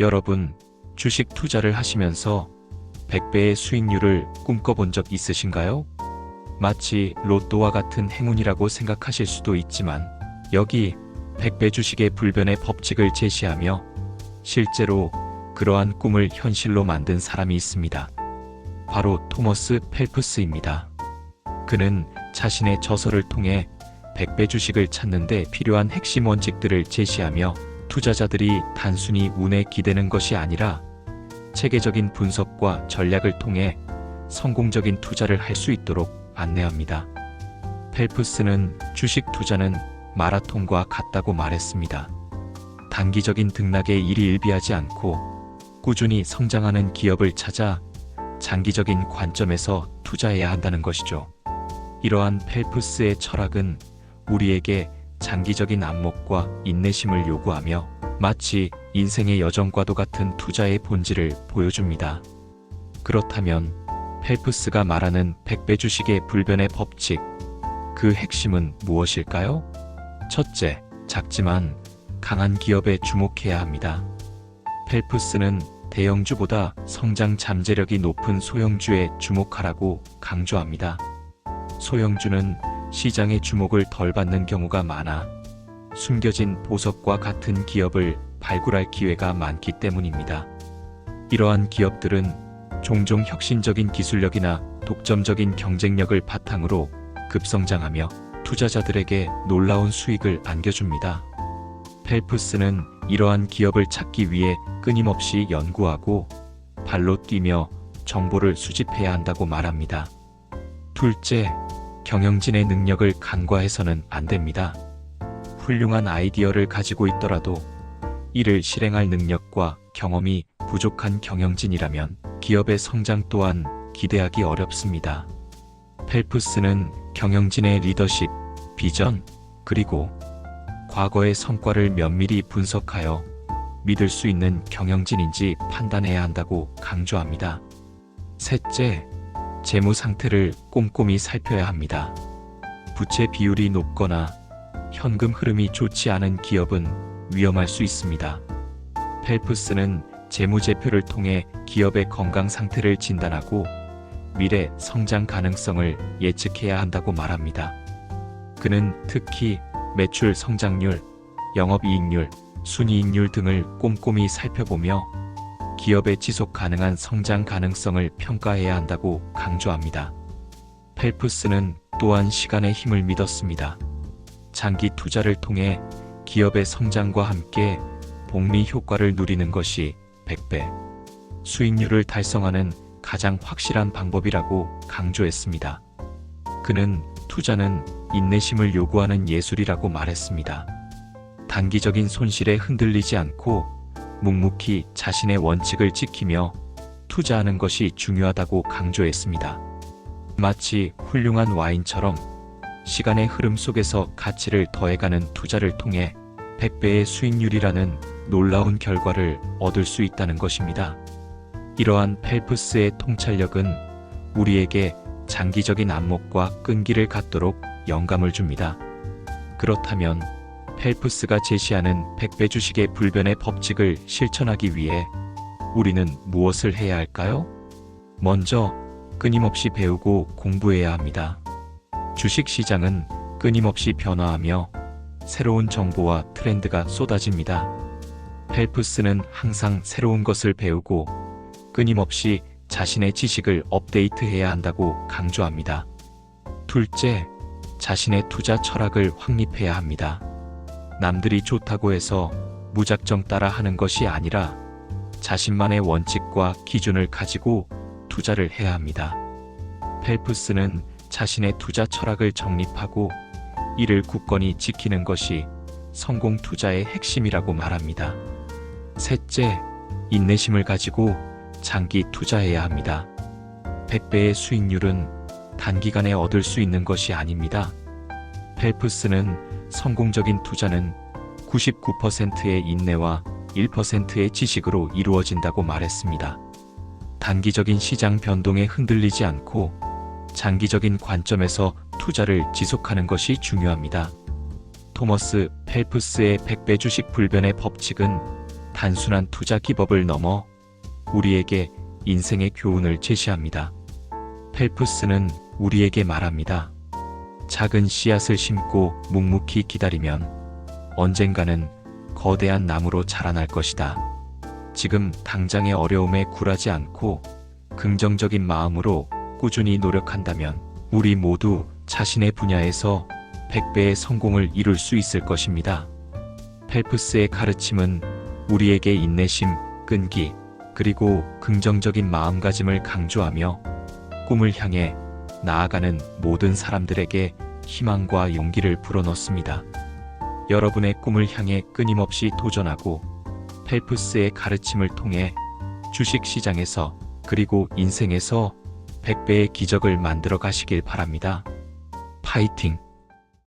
여러분, 주식 투자를 하시면서 100배의 수익률을 꿈꿔본 적 있으신가요? 마치 로또와 같은 행운이라고 생각하실 수도 있지만 여기 100배 주식의 불변의 법칙을 제시하며 실제로 그러한 꿈을 현실로 만든 사람이 있습니다. 바로 토머스 펠프스입니다. 그는 자신의 저서를 통해 100배 주식을 찾는 데 필요한 핵심 원칙들을 제시하며 투자자들이 단순히 운에 기대는 것이 아니라 체계적인 분석과 전략을 통해 성공적인 투자를 할 수 있도록 안내합니다. 펠프스는 주식 투자는 마라톤과 같다고 말했습니다. 단기적인 등락에 일희일비하지 않고 꾸준히 성장하는 기업을 찾아 장기적인 관점에서 투자해야 한다는 것이죠. 이러한 펠프스의 철학은 우리에게 장기적인 안목과 인내심을 요구하며 마치 인생의 여정과도 같은 투자의 본질을 보여줍니다. 그렇다면 펠프스가 말하는 100배 주식의 불변의 법칙, 그 핵심은 무엇일까요? 첫째, 작지만 강한 기업에 주목해야 합니다. 펠프스는 대형주보다 성장 잠재력이 높은 소형주에 주목하라고 강조합니다. 소형주는 시장의 주목을 덜 받는 경우가 많아 숨겨진 보석과 같은 기업을 발굴할 기회가 많기 때문입니다. 이러한 기업들은 종종 혁신적인 기술력이나 독점적인 경쟁력을 바탕으로 급성장하며 투자자들에게 놀라운 수익을 안겨줍니다. 펠프스는 이러한 기업을 찾기 위해 끊임없이 연구하고 발로 뛰며 정보를 수집해야 한다고 말합니다. 둘째, 경영진의 능력을 간과해서는 안 됩니다. 훌륭한 아이디어를 가지고 있더라도 이를 실행할 능력과 경험이 부족한 경영진이라면 기업의 성장 또한 기대하기 어렵습니다. 펠프스는 경영진의 리더십, 비전, 그리고 과거의 성과를 면밀히 분석하여 믿을 수 있는 경영진인지 판단해야 한다고 강조합니다. 셋째, 재무 상태를 꼼꼼히 살펴야 합니다. 부채 비율이 높거나 현금 흐름이 좋지 않은 기업은 위험할 수 있습니다. 펠프스는 재무제표를 통해 기업의 건강 상태를 진단하고 미래 성장 가능성을 예측해야 한다고 말합니다. 그는 특히 매출 성장률, 영업이익률, 순이익률 등을 꼼꼼히 살펴보며 기업의 지속 가능한 성장 가능성을 평가해야 한다고 강조합니다. 펠프스는 또한 시간의 힘을 믿었습니다. 장기 투자를 통해 기업의 성장과 함께 복리 효과를 누리는 것이 100배 수익률을 달성하는 가장 확실한 방법이라고 강조했습니다. 그는 투자는 인내심을 요구하는 예술이라고 말했습니다. 단기적인 손실에 흔들리지 않고 묵묵히 자신의 원칙을 지키며 투자하는 것이 중요하다고 강조했습니다. 마치 훌륭한 와인처럼 시간의 흐름 속에서 가치를 더해가는 투자를 통해 100배의 수익률이라는 놀라운 결과를 얻을 수 있다는 것입니다. 이러한 펠프스의 통찰력은 우리에게 장기적인 안목과 끈기를 갖도록 영감을 줍니다. 그렇다면 펠프스가 제시하는 100배 주식의 불변의 법칙을 실천하기 위해 우리는 무엇을 해야 할까요? 먼저 끊임없이 배우고 공부해야 합니다. 주식 시장은 끊임없이 변화하며 새로운 정보와 트렌드가 쏟아집니다. 펠프스는 항상 새로운 것을 배우고 끊임없이 자신의 지식을 업데이트해야 한다고 강조합니다. 둘째, 자신의 투자 철학을 확립해야 합니다. 남들이 좋다고 해서 무작정 따라 하는 것이 아니라 자신만의 원칙과 기준을 가지고 투자를 해야 합니다. 펠프스는 자신의 투자 철학을 정립하고 이를 굳건히 지키는 것이 성공 투자의 핵심이라고 말합니다. 셋째, 인내심을 가지고 장기 투자해야 합니다. 100배의 수익률은 단기간에 얻을 수 있는 것이 아닙니다. 펠프스는 성공적인 투자는 99%의 인내와 1%의 지식으로 이루어진다고 말했습니다. 단기적인 시장 변동에 흔들리지 않고 장기적인 관점에서 투자를 지속하는 것이 중요합니다. 토머스 펠프스의 100배 주식 불변의 법칙은 단순한 투자 기법을 넘어 우리에게 인생의 교훈을 제시합니다. 펠프스는 우리에게 말합니다. 작은 씨앗을 심고 묵묵히 기다리면 언젠가는 거대한 나무로 자라날 것이다. 지금 당장의 어려움에 굴하지 않고 긍정적인 마음으로 꾸준히 노력한다면 우리 모두 자신의 분야에서 100배의 성공을 이룰 수 있을 것입니다. 펠프스의 가르침은 우리에게 인내심, 끈기, 그리고 긍정적인 마음가짐을 강조하며 꿈을 향해 나아가는 모든 사람들에게 희망과 용기를 불어넣습니다. 여러분의 꿈을 향해 끊임없이 도전하고 펠프스의 가르침을 통해 주식 시장에서 그리고 인생에서 100배의 기적을 만들어 가시길 바랍니다. 파이팅!